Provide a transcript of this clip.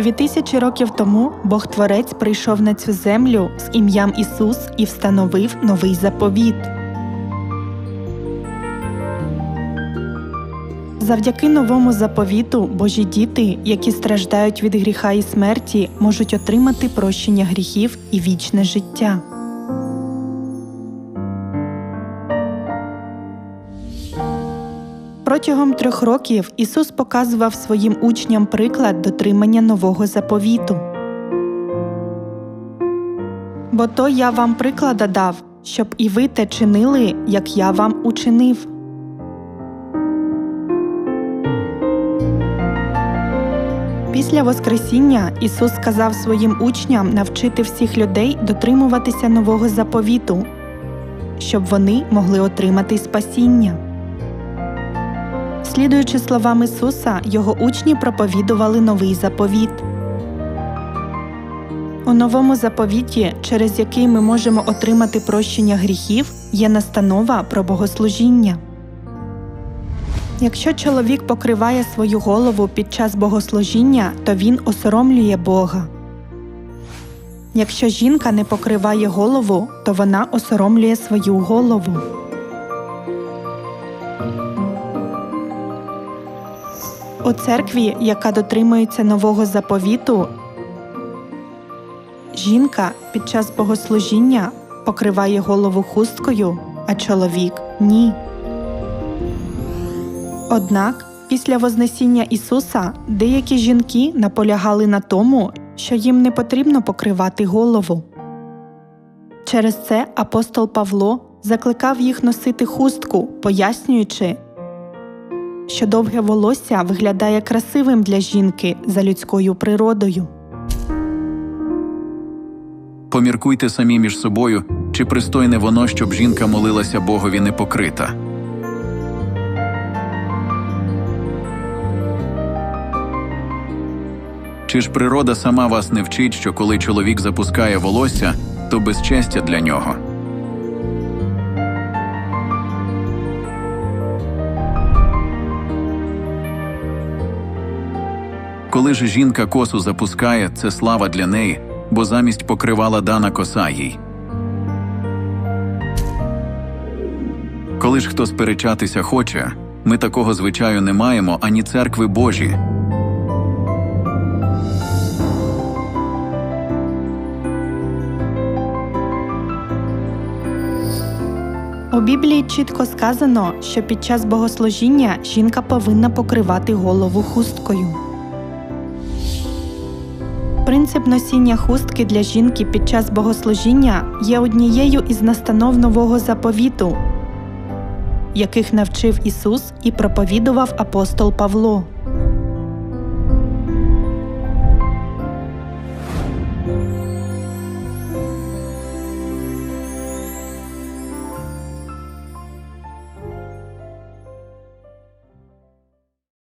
Дві тисячі років тому Бог Творець прийшов на цю землю з ім'ям Ісус і встановив новий заповіт. Завдяки новому заповіту Божі діти, які страждають від гріха і смерті, можуть отримати прощення гріхів і вічне життя. Протягом трьох років Ісус показував своїм учням приклад дотримання нового заповіту. Бо то я вам приклада дав, щоб і ви те чинили, як я вам учинив. Після Воскресіння Ісус сказав своїм учням навчити всіх людей дотримуватися нового заповіту, щоб вони могли отримати спасіння. Слідуючи словам Ісуса, його учні проповідували новий заповіт. У новому заповіті, через який ми можемо отримати прощення гріхів, є настанова про богослужіння. Якщо чоловік покриває свою голову під час богослужіння, то він осоромлює Бога. Якщо жінка не покриває голову, то вона осоромлює свою голову. У церкві, яка дотримується нового заповіту, жінка під час богослужіння покриває голову хусткою, а чоловік ні. Однак після Вознесіння Ісуса деякі жінки наполягали на тому, що їм не потрібно покривати голову. Через це апостол Павло закликав їх носити хустку, пояснюючи, що довге волосся виглядає красивим для жінки за людською природою. Поміркуйте самі між собою, чи пристойне воно, щоб жінка молилася Богові не покрита. Чи ж природа сама вас не вчить, що коли чоловік запускає волосся, то безчестя для нього? Коли ж жінка косу запускає, це слава для неї, бо замість покривала дана коса їй. Коли ж хто сперечатися хоче, ми такого звичаю не маємо ані церкви Божі. У Біблії чітко сказано, що під час богослужіння жінка повинна покривати голову хусткою. Принцип носіння хустки для жінки під час богослужіння є однією із настанов нового заповіту, яких навчив Ісус і проповідував апостол Павло.